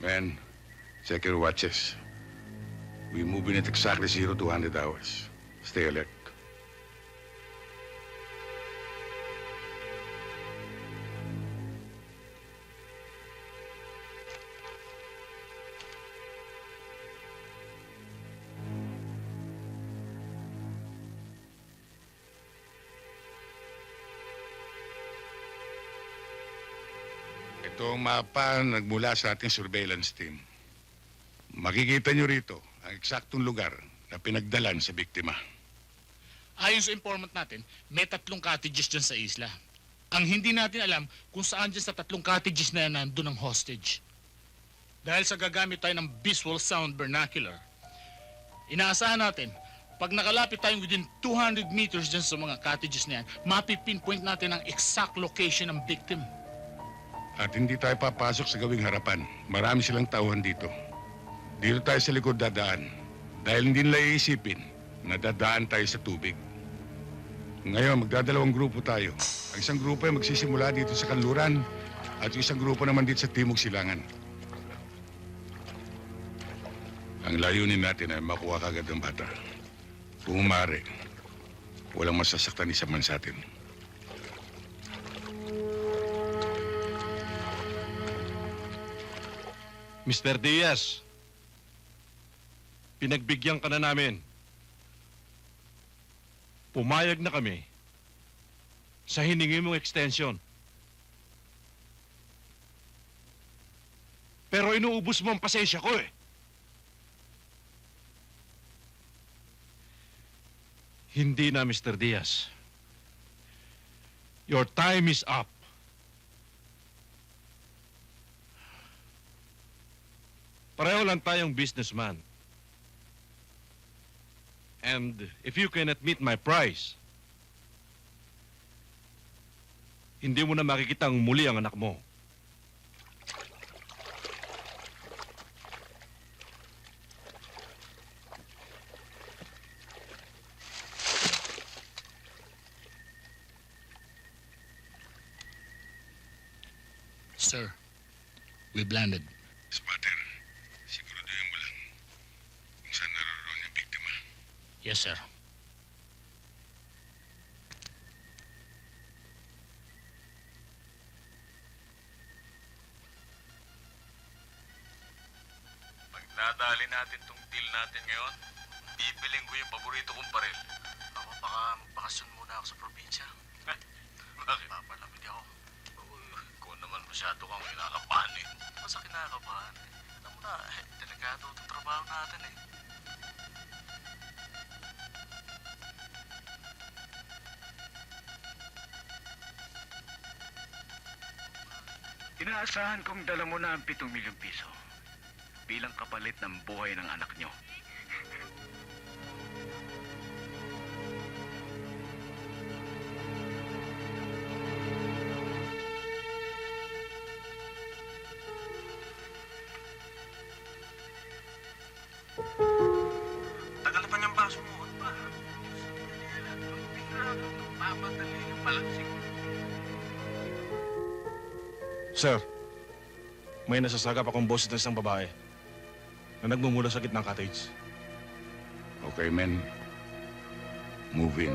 Men, check your watches. We move in at exactly zero to 100 hours. Stay alert. Ito ang mapa nagmula sa ating surveillance team. Makikita nyo rito ang eksaktong lugar na pinagdalan sa biktima. Ayon sa informant natin, may tatlong cottages dyan sa isla. Ang hindi natin alam kung saan dyan sa tatlong cottages na yan nandun ang hostage. Dahil sa gagamit tayo ng visual sound vernacular, inaasahan natin, pag nakalapit tayo within 200 meters dyan sa mga cottages na yan, mapipinpoint natin ang exact location ng victim. At hindi tayo papasok sa gawing harapan. Marami silang tauhan dito. Dito tayo sa likod dadaan. Dahil hindi nila iisipin na dadaan tayo sa tubig. Ngayon, magdadalawang grupo tayo. Ang isang grupo ay magsisimula dito sa kanluran at yung isang grupo naman dito sa Timog Silangan. Ang layunin natin ay makuha kagad ang bata. Kung umari, walang masasaktan isa man sa atin. Mr. Diaz, pinagbigyan ka na namin. Pumayag na kami sa hiningi mong extension. Pero inuubos mo ang pasensya ko eh. Hindi na, Mr. Diaz. Your time is up. Pareho lang tayong businessman. And if you cannot meet my price, hindi mo na makikitang muli ang anak mo. Sir, we landed. Spatter, siguraduhin mo lang kung saan naroon yung biktima. Yes, sir. Pag nadali natin tong deal natin ngayon, bibiling ko yung paborito kong baril. Ako, baka bakasyon muna ako sa Inaasahan kong dala mo na ang 7 milyong piso bilang kapalit ng buhay ng anak nyo. Tagal pa niyang baso mo. Ano ba? Papadali yung palansing. Sir, may nasasagap akong boss ng isang babae na nagmumula sa gitnang cottage. Okay, men. Move in.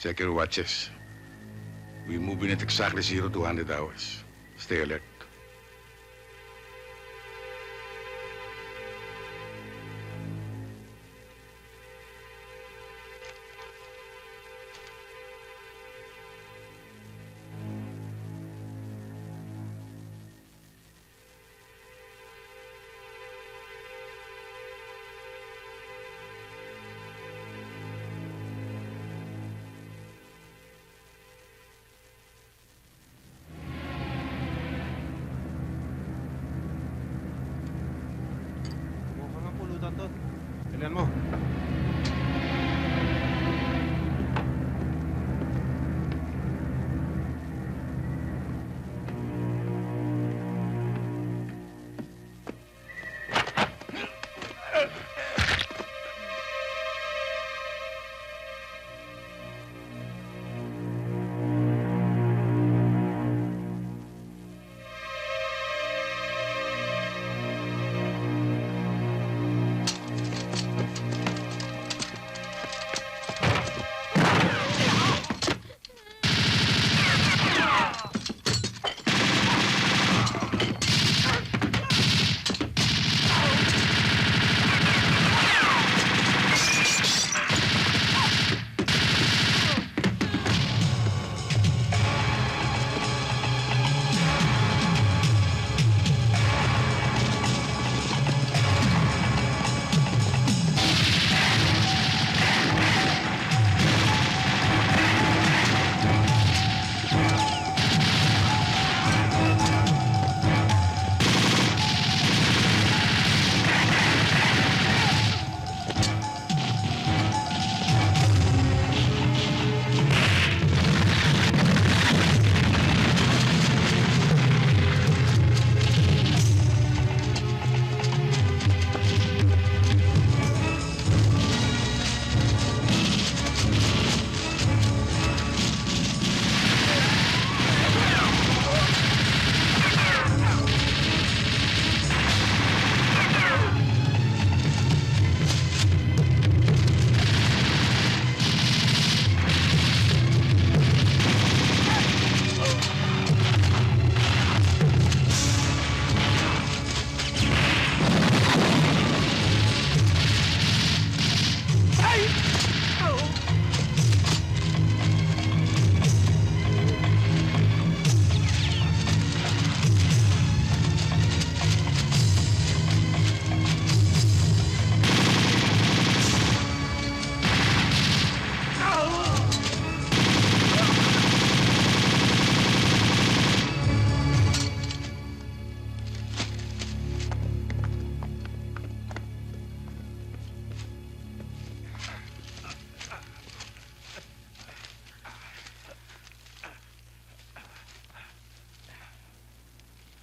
Check your watches. We move in at exactly zero to 100 hours. Stay alert.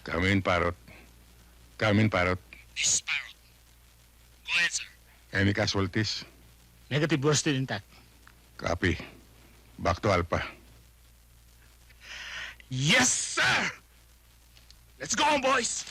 Come in, Parrot. Come in, Parrot. This is Parrot. Go ahead, sir. Any casualties? Negative, we're still intact. Copy. Back to Alpha. Yes, sir! Let's go, boys!